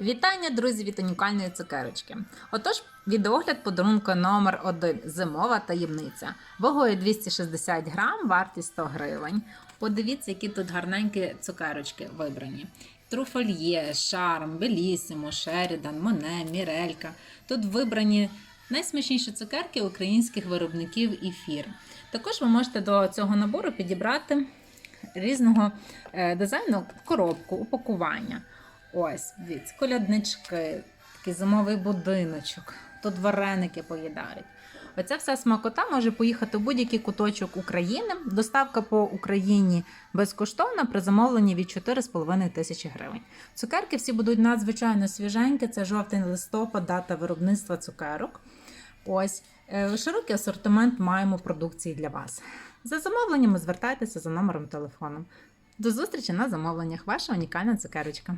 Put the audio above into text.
Вітання, друзі, від унікальної цукерочки. Отож, відеогляд подарунку номер 1 зимова таємниця. Вагою 260 грам, вартість 100 гривень. Подивіться, які тут гарненькі цукерочки вибрані. Труфольє, Шарм, Белісімо, Шерідан, Моне, Мірелька. Тут вибрані найсмачніші цукерки українських виробників і фірм. Також ви можете до цього набору підібрати різного е, дизайну коробку, упакування. Ось, дивіться, коляднички, такий зимовий будиночок, тут вареники поїдають. Оця вся смакота може поїхати в будь-який куточок України. Доставка по Україні безкоштовна при замовленні від 4,5 тисячі гривень. Цукерки всі будуть надзвичайно свіженькі. Це жовтень листопад, дата виробництва цукерок. Ось е, широкий асортимент маємо продукції для вас. За замовленнями звертайтеся за номером телефону. До зустрічі на замовленнях. Ваша унікальна цукерочка.